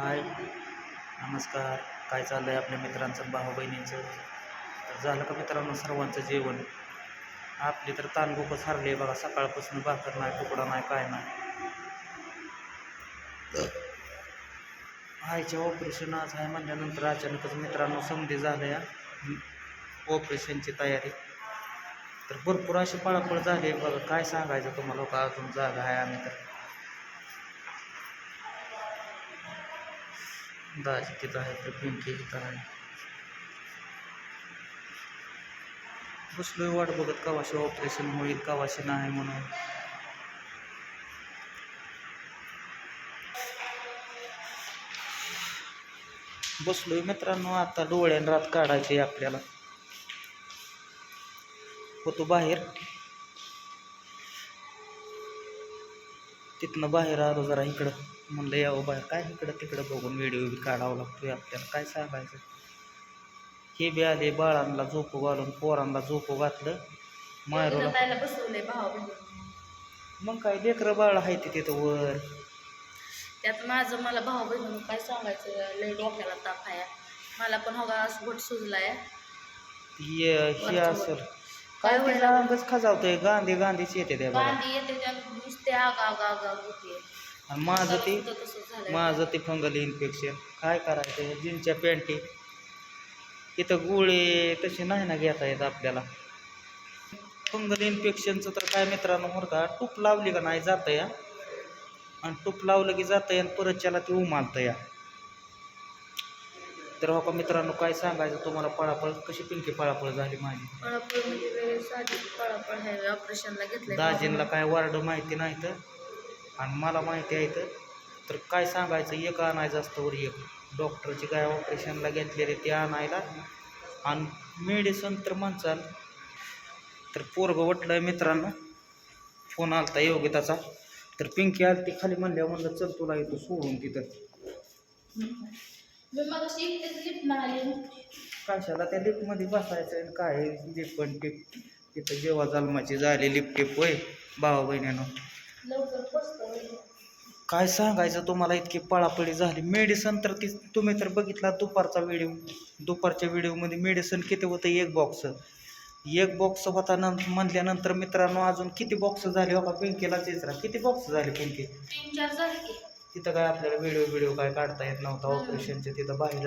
हाय. नमस्कार. काय चाललं आहे आपल्या मित्रांचं भाऊ बहिणींचं? तर झालं का मित्रांनो सर्वांचं जेवण? आपली तर तांदूकच हरली आहे बघा सकाळपासून भाकर नाही तुकडा नाही काय नाही. आईच्या ऑपरेशन आज आहे म्हणल्यानंतर अचानकच मित्रांनो समधी झालं ऑपरेशनची तयारी. तर भरपूर अशी पळापळ झाली आहे बघा काय सांगायचं तुम्हाला? का अजून जागा आहे आम्ही तर? दाजी तिथं आहे तर पिंकी तिथं आहे? बसलोय वाट बघत कावाशी ऑपरेशन होईल कावाशी नाही म्हणून. बसलोय मित्रांनो आता डोळ्यान रात काढायची आपल्याला. होतो बाहेर. तिथनं बाहेर आलो जरा इकडं. म्हणलं यावं बाहेर काय इकडं तिकडं बघून व्हिडिओ बी काढावा लागतोय आपल्याला काय सांगायचं? हे बी आले बाळांना झोपू घालून पोरांना झोपू घातलं. मायरूला जायला बसवलंय भाऊ मग काय लेकरं बाळ आहे ते तिथं वर. त्यात माझं मला भाऊ बहिणी काय सांगायचं लय डोक्याला ताप आहे. मला पण हो असं बोट सुजलाय. हे. असं काय अंगच खाजावतंय गांधी गांधीच येते त्या गांधी येते त्या नुसते आग आग आग आग होते. आणि माझं ते माझं ते फंगल इन्फेक्शन काय करायचं? जीनच्या पॅन्टी. इथं गोळे तसे नाही ना घेता येत आपल्याला. फंगल इन्फेक्शनचं तर काय मित्रांनो बरं का टूप लावली का नाही जातं या. आणि टूप लावलं की जातं या आणि परत त्याला ते उमालतं या. तर हो का मित्रांनो काय सांगायचं तुम्हाला? पळापळ कशी पिंकी पळापळ झाली माझी? पळापळ म्हणजे वेळ साधी पळापळ आहे. ऑपरेशनला घेतलंय. दाजींला काय वार्ड माहिती नाही तर? आणि मला माहिती आहे तर तर काय सांगायचं? एक आणायचं असतं वर एक. डॉक्टरची काय ऑपरेशनला घेतलेले ते आणायला. आणि मेडिसन तर म्हणचाल तर पोरगं वटलं आहे मित्रांनो. फोन आलता योगिताचा तर पिंकी आलती खाली म्हणल्यावर म्हणलं चल तुला येतो सोडून तिथं. कशाला त्या लिफ्टमध्ये बसायचं आणि काय लिफ्ट पण टिप तिथं जेव्हा जन्माची झाली लिफ्ट टिप होय भावा बहिणीनं. काय सांगायचं? तुम्हाला इतकी पळापळी झाली. मेडिसन तर ती तुम्ही तर बघितला दुपारचा व्हिडिओ दुपारच्या व्हिडिओमध्ये मेडिसन किती होतं? एक बॉक्स एक बॉक्स होता न म्हणल्यानंतर मित्रांनो अजून किती बॉक्स झाले का पिंकीला चित्रा किती बॉक्स झाले पिंकी? तिथं काय आपल्याला व्हिडिओ व्हिडिओ काय काढता येत नव्हता ऑपरेशनचे तिथं बाहेर.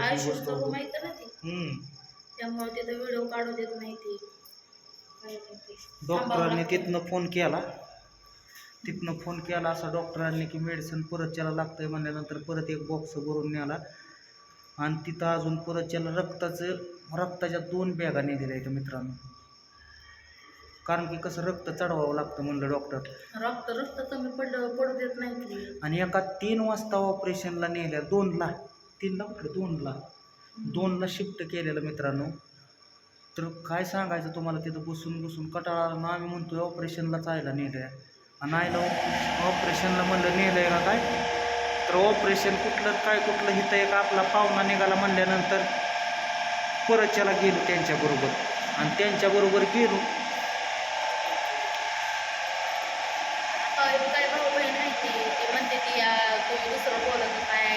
डॉक्टरांनी तिथनं फोन केला. तिथनं फोन केला असा डॉक्टरांनी की मेडिसिन परत त्याला लागतंय म्हणल्यानंतर परत एक बॉक्स भरून न्याला आणि तिथं अजून परत त्याला रक्ताचं रक्ताच्या दोन बॅगा नेलेल्या आहेत मित्रांनो. कारण की कसं रक्त चढवावं लागतं म्हणलं डॉक्टर रक्त रक्त कमी पडलं पडू देत नाही आणि एका तीन वाजता ऑपरेशनला नेल्या दोनला. तीनला कुठलं दोनला. दोनला शिफ्ट केलेलं मित्रांनो. तर काय सांगायचं तुम्हाला? तिथं बसून बसून कटाळा आम्ही म्हणतोय ऑपरेशनला चायला नेलं आणि आईला ऑपरेशनला म्हणलं नेलं आहे का काय? तर ऑपरेशन कुठलं काय कुठलं हिथं एक आपला पाहुणा निघाला म्हणल्यानंतर परत त्याला गेलो त्यांच्याबरोबर आणि त्यांच्याबरोबर गेलो. काय काय भाऊ बहीण आहे ती? ती म्हणते ती या तुम्ही दुसरं बोलत काय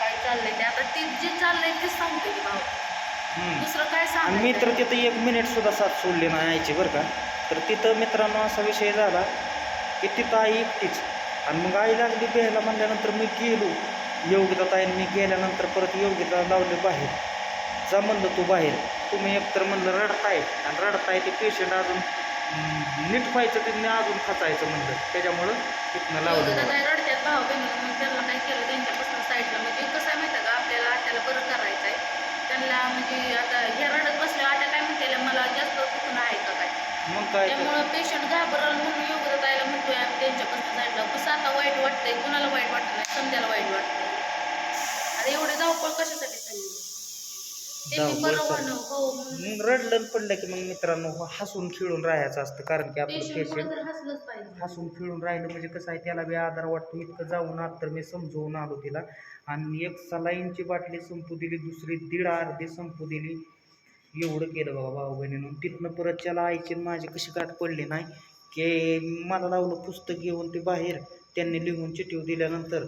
काय चाललंय ते? आता ती जे चाललंय तेच सांगते ती भाऊ. हम्म. दुसरं काय आणि मी तर तिथं एक मिनिट सुद्धा साथ सोडली नाही यायची बरं का. तर तिथं मित्रांनो असा विषय झाला तिथं आई एकटीच. आणि मग आई लागली प्यायला म्हणल्यानंतर मी गेलो. योगिता ताईने मी गेल्यानंतर परत योगिता लावले बाहेर. जा म्हणलं तू बाहेर. तुम्ही एकतर म्हणलं रडताय. आणि रडताय ते पेशंट अजून नीट व्हायचं त्यांनी अजून खचायचं म्हणलं. त्याच्यामुळं तिथनं लावलं रडत्यात भाऊ बहिणी त्यांना काय केलं त्यांच्यापासून साईडला. म्हणजे कसं आहे माहिती का? आपल्याला आत्याला बरं करायचं आहे. त्यांना म्हणजे आता हे रडत बसले आत्या काय म्हणते मला जास्त दुखणं आहे का काय? मग काय. त्यामुळं पेशंट घाबरल म्हणून योग्य जायला म्हणतोय आम्ही त्यांच्यापासून आता वाईट वाटतंय कुणाला वाईट वाटत नाही समजायला वाईट वाटतंय. आता एवढे धावपळ कशासाठी चालली? हो म्हणून मग रडलं पडलं की मग मित्रांनो हसून खेळून राहायचं असतं कारण की आपलं पेशंट पुढे पेशंट तर हसलंच पाहिजे. हसून खेळून राहिलं म्हणजे कसं आहे त्याला बी आधार वाटतो इतकं जाऊन आत तर मी समजवून आलो तिला. आणि एक सलाईनची बाटली संपू दिली दुसरी दीड अर्धी संपू दिली. एवढं केलं बाबा भाऊ बहिणीनं. तिथनं परत त्याला आईची आणि माझी कशी गाठ पडली नाही की मला लावलं पुस्तक घेऊन ते बाहेर. त्यांनी लिहून चिठ्ठी दिल्यानंतर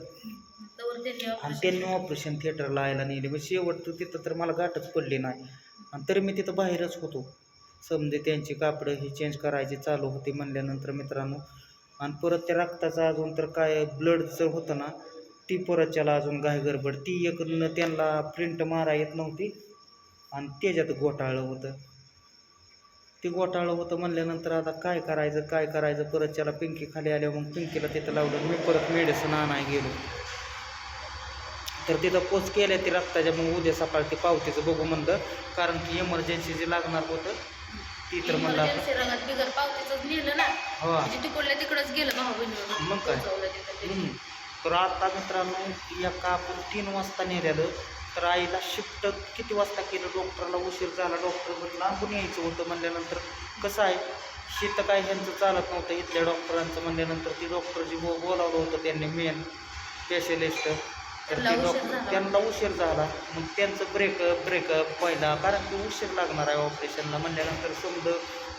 आणि त्यांनी ऑपरेशन थिएटरला यायला नेले. मग शेवट तिथं तर मला गाठच पडली नाही. आणि तरी मी तिथं बाहेरच होतो. समजे त्यांची कापडं ही चेंज करायची चालू होती म्हणल्यानंतर मित्रांनो. आणि परत त्या रक्ताचं अजून तर काय ब्लडचं होतं ना ती परत त्याला अजून गाय गडबड. ती एक त्यांना प्रिंट मारा येत नव्हती. आणि त्याच्यात घोटाळलं होतं. ते घोटाळलं होतं म्हणल्यानंतर आता काय करायचं काय करायचं? परत त्याला पिंकी खाली आल्यावर मग पिंकीला तिथं लावलं. मी परत मेडिसिन आणाय गेलो. तर तिथं पोच केल्या ती रक्ताच्या मग उद्या सकाळी ते पावतीचं बघू म्हणलं. कारण की इमर्जन्सी जे लागणार होतं ती तर म्हणलं बिगर पावतीच नेलं ना. हो. तिकडल्या तिकडच गेलं भाऊ बहिणी. मग काय? तर आता मित्रांनो एका आपण तीन वाजता नेलेलं. तर आईला शिफ्ट किती वाजता केलं? डॉक्टरला उशीर झाला. डॉक्टर लांबून यायचं होतं म्हणल्यानंतर कसं आहे? शीत काय ह्यांचं चालत नव्हतं इथल्या डॉक्टरांचं म्हणल्यानंतर ती डॉक्टर जी बो बोलावलं होतं त्यांनी मेन स्पेशलिस्ट तर त्यांना ते डॉक्टर. त्यांना उशीर झाला. मग त्यांचं ब्रेकअप ब्रेकअप पहिला कारण की उशीर लागणार आहे ऑपरेशनला म्हणल्यानंतर समजा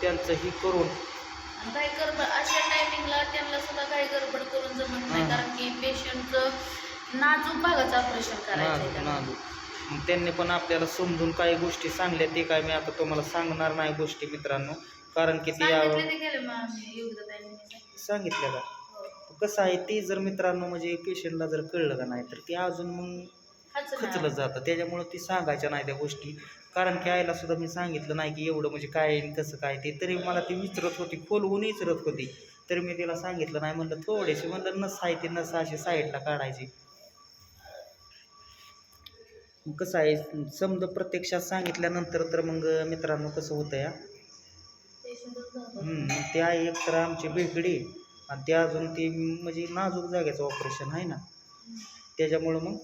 त्यांचं ही करून काय गडबड अशा टायमिंगला त्यांना सुद्धा काही गडबड करून जमत नाही हा. कारण की पेशंटचं नाजूक भागाचं ऑपरेशन करायचं नाजूक. नाजूक. मग त्यांनी पण आपल्याला समजून काही गोष्टी सांगल्या ते काय मी आता तुम्हाला सांगणार नाही गोष्टी मित्रांनो. कारण की ते सांगितलं ते गेलं मग आम्ही योग्यताईंनी सांगितलं. का? हो. कसं आहे ते जर मित्रांनो म्हणजे पेशंटला जर कळलं का नाही तर ते अजून मग खचलं. खचलं जातं. त्याच्यामुळं ती सांगायच्या नाही त्या गोष्टी. कारण की आईला सुद्धा मी सांगितलं नाही की एवढं म्हणजे काय आहे, कसं काय ते. तरी मला ती विचारत होती खोलवून विचारत होती. तरी मी तिला सांगितलं नाही. म्हणलं थोडेसे म्हणलं नस आहे ते नस अशी साईडला काढायची. कसं आहे समजा प्रत्यक्षात सांगितल्यानंतर तर मग मित्रांनो कसं होतं या त्या ते आहे एक तर आमची बेगडी आणि ते अजून ते म्हणजे नाजूक जागेचं ऑपरेशन आहे ना. त्याच्यामुळं मग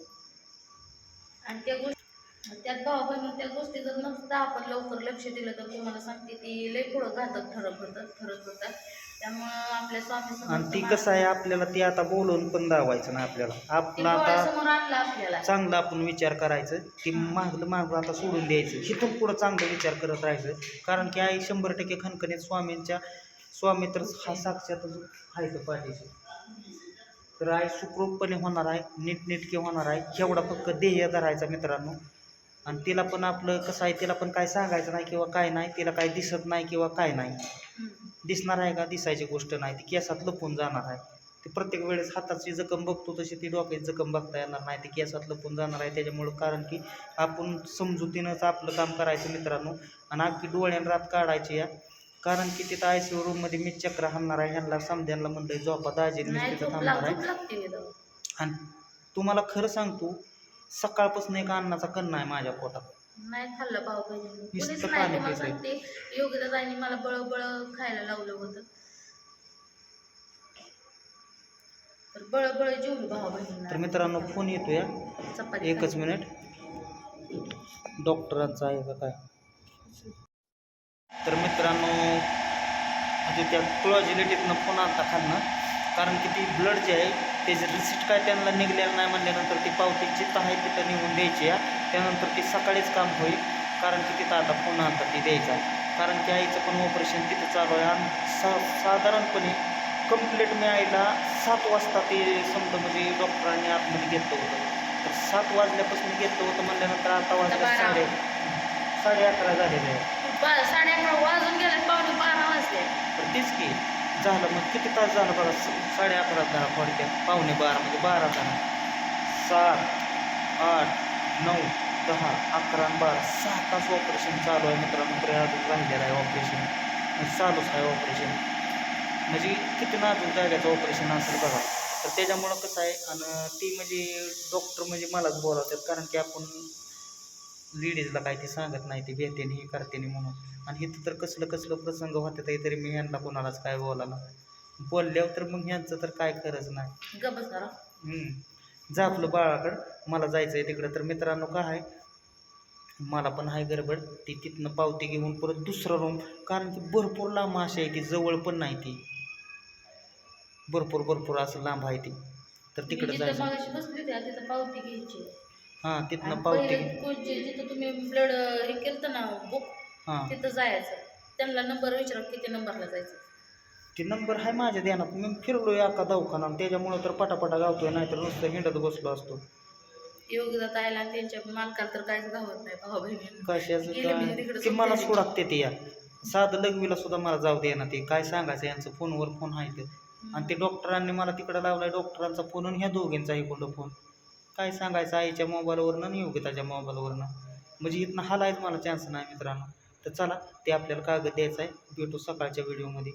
त्यात भाऊ बहिणी त्या गोष्टी जर नसता आपण लवकर लक्ष दिलं तर तुम्हाला सांगते ती लय पुढं घातक ठरत होतं ठरत होतात त्यामुळं आपल्या आणि ती कसं आहे आपल्याला ती आता बोलवून पण दावायचं ना आपल्याला. आपला आता समोर आणलं आपल्याला. चांगलं आपण विचार करायचं ती मागलं मागं आता सोडून द्यायचं. इथून पुढं चांगलं विचार करत राहायचं. कारण की आई शंभर टक्के खणखणीत स्वामींच्या स्वामी तर हा साक्षातच आहे तर पाठीशी. तर आई सुखरूपपणे होणार आहे नीटनेटके होणार आहे एवढा फक्त ध्येय धरायचा मित्रांनो. आणि तिला पण आपलं कसं आहे तिला पण काय सांगायचं नाही किंवा काय नाही तिला काय दिसत नाही किंवा काय नाही. दिसणार आहे का? दिसायची गोष्ट नाही. ती केसात लपून जाणार आहे. ती प्रत्येक वेळेस हाताची जखम बघतो तशी ती डोक्याची जखम बघता येणार नाही. ती केसात लपून जाणार आहे. त्याच्यामुळं कारण की आपण समजुतीनंच आपलं काम करायचं मित्रांनो. आणि अगदी डोळ्यान रात काढायची या. कारण की तिथं आय सी रूममध्ये मी चक्र हाणणार आहे. ह्यांना समध्यांना म्हणलं झोपा दाजी तिथं थांबणार आहे. आणि तुम्हाला खरं सांगतो सकाळपासून एक अन्नाचा कन्ना आहे माझ्या पोटात. नाही खाल्लं भाऊ बहिणी नुसतं कुणीच नाही पाणी तुम्हाला पितंय. सांगते योगिताताईंनी मला बळ बळ खायला लावलं होतं. तर बळ बळ जेवली भाऊ तर बहिणींना मित्रांनो फोन येतो या चपाती एकच मिनिट. डॉक्टरांचा आहे का काय? तर मित्रांनो म्हणजे त्या क्लॉजिलिटीतनं फोन आलता खालनं. कारण की ती ब्लड जे आहे. त्याचे रिसिट काय त्यांना निघलेलं नाही म्हणल्यानंतर ती पावती जिथं आहे तिथं निघून द्यायची आहे. त्यानंतर ती सकाळीच काम होईल कारण की तिथं आता फोन आलता ती द्यायचा कारण की आईचं पण ऑपरेशन तिथं चालू आहे आणि सा साधारणपणे कंप्लीट मी आईला सात वाजता ते समजा म्हणजे डॉक्टरांनी आतमध्ये घेतलं होतं. तर सात वाजल्यापासून घेतलं होतं म्हणल्यानंतर आता बारा. साडे साडे अकरा झालेले आहे. साडे अकरा वाजून गेले पावणे बारा वाजले. तर तेच की झालं मग किती तास झालं बघा? साडे अकरा दहा पडते. पावणे बारा म्हणजे बारा दहा. सात आठ नऊ दहा अकरा आणि बारा. सहा तास ऑपरेशन चालू आहे मित्रांनो. तरी अजून राहिलेलं आहे ऑपरेशन चालूच आहे ऑपरेशन म्हणजे किती नाजूक जाग्याचं ऑपरेशन असेल बघा. तर त्याच्यामुळं कसं आहे आणि ती म्हणजे डॉक्टर म्हणजे मलाच बोलावतात. कारण की आपण लेडीजला काय ते सांगत नाही ते भेटेने हे करतेने म्हणून. आणि इथं तर कसलं कसलं प्रसंग होते ते तरी मी यांना कोणालाच काय बोलायला. बोलल्यावर तर मग ह्यांचं तर काय खरंच नाही. हम्म. जा आपलं बाळाकडं मला जायचं आहे तिकडं. तर मित्रांनो काय आहे मला पण आहे गडबड. ती तिथनं पावती घेऊन परत दुसरा रूम कारण की भरपूर लांब अशी आहे ती जवळ पण नाही ती. भरपूर भरपूर असं लांब आहे ती. तर तिकडं जायचं. पावती घ्यायची. हां तिथनं पावती. जिथं तुम्ही ब्लड हे केलं ना बुक हां. तिथं जायचं. त्यांना नंबर विचारा किती नंबरला जायचं. ते नंबर आहे माझ्या ध्यानात. मी फिरलोय अख्खा दवाखाना त्याच्यामुळं तर पटापटा गावतोय नाहीतर नुसतं हिंडत बसलो असतो. आणि त्यांच्या मालकाला तर काहीच नाही भाऊ कशाचं काय? मला. सोडागते ते या. साधं लघवीला सुद्धा मला जाऊ दे ना ते. काय सांगायचं यांचं फोनवर फोन आहे ते. आणि ते डॉक्टरांनी मला तिकडं लावलाय. डॉक्टरांचा फोन आणि ह्या दोघींचा इकडं फोन? काय सांगायचं आईच्या मोबाईलवरनं आणि योगिताच्या मोबाईलवरनं? म्हणजे इथनं हालायच मला चान्स नाही मित्रांनो. तर चला ते आपल्याला कागद द्यायचा आहे. भेटू सकाळच्या व्हिडिओमध्ये